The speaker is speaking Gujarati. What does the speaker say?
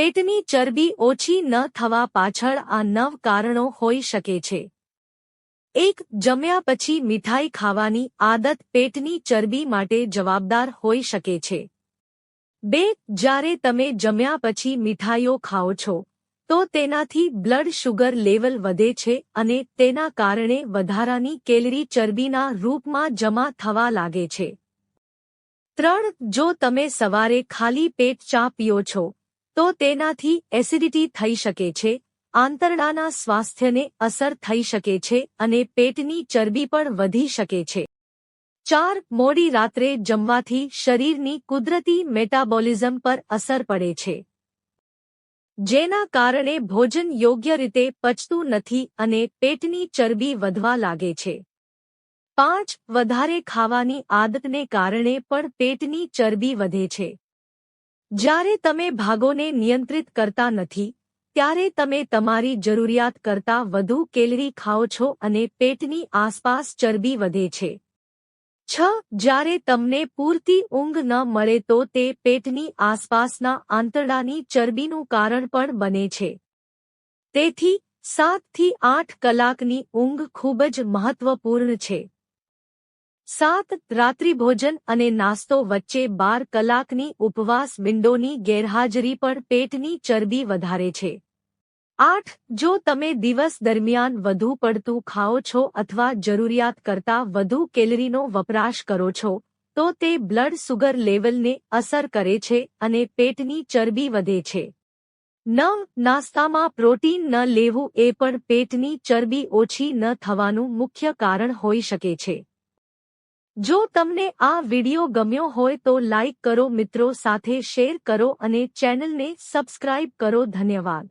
પેટની ચરબી ઓછી ન થવા પાછળ આ નવ કારણો હોઈ શકે છે. એક, જમ્યા પછી મીઠાઈ ખાવાની આદત પેટની ચરબી માટે જવાબદાર હોઈ શકે છે. બે, જ્યારે તમે જમ્યા પછી મીઠાઈઓ ખાઓ છો, તો તેનાથી બ્લડ શુગર લેવલ વધે છે અને તેના કારણે વધારાની કેલરી ચરબીના રૂપમાં જમા થવા લાગે છે. ત્રણ, જો તમે સવારે ખાલી પેટ ચા પીઓ છો તો તેનાથી એસિડિટી થઈ શકે છે, આંતરડાના સ્વાસ્થ્યને અસર થઈ શકે છે અને પેટની ચરબી પણ વધી શકે છે. ચાર, મોડી રાત્રે જમવાથી શરીરની કુદરતી મેટાબોલિઝમ પર અસર પડે છે. જેના કારણે ભોજન યોગ્ય રીતે પચતું નથી અને પેટની ચરબી વધવા લાગે છે. પાંચ, વધારે ખાવાની આદતને કારણે પણ પેટની ચરબી વધે છે. જ્યારે તમે ભાગોને નિયંત્રિત કરતા નથી, ત્યારે તમે તમારી જરૂરિયાત કરતાં વધુ કેલરી ખાઓ છો અને પેટની આસપાસ ચરબી વધે છે. છ, જ્યારે તમને પૂરતી ઊંઘ ન મળે તો તે પેટની આસપાસના આંતરડાની ચરબીનું કારણ પણ બને છે. તેથી સાતથી આઠ કલાકની ઊંઘ ખૂબ જ મહત્વપૂર્ણ છે. સાત રાત્રિભોજન અને નાસ્તો વચ્ચે બાર કલાકની ઉપવાસ વિંડોની ગેરહાજરી પણ પેટની ચરબી વધારે છે. આઠ, જો તમે દિવસ દરમિયાન વધુ પડતું ખાઓ છો અથવા જરૂરિયાત કરતાં વધુ કેલરીનો વપરાશ કરો છો, તો તે બ્લડ સુગર લેવલને અસર કરે છે અને પેટની ચરબી વધે છે. નવ, નાસ્તામાં પ્રોટીન ન લેવું એ પણ પેટની ચરબી ઓછી ન થવાનું મુખ્ય કારણ હોઈ શકે છે. જો તમને આ વિડિયો ગમ્યો હોય તો લાઇક કરો, મિત્રો સાથે શેર કરો અને ચેનલને સબસ્ક્રાઇબ કરો. ધન્યવાદ.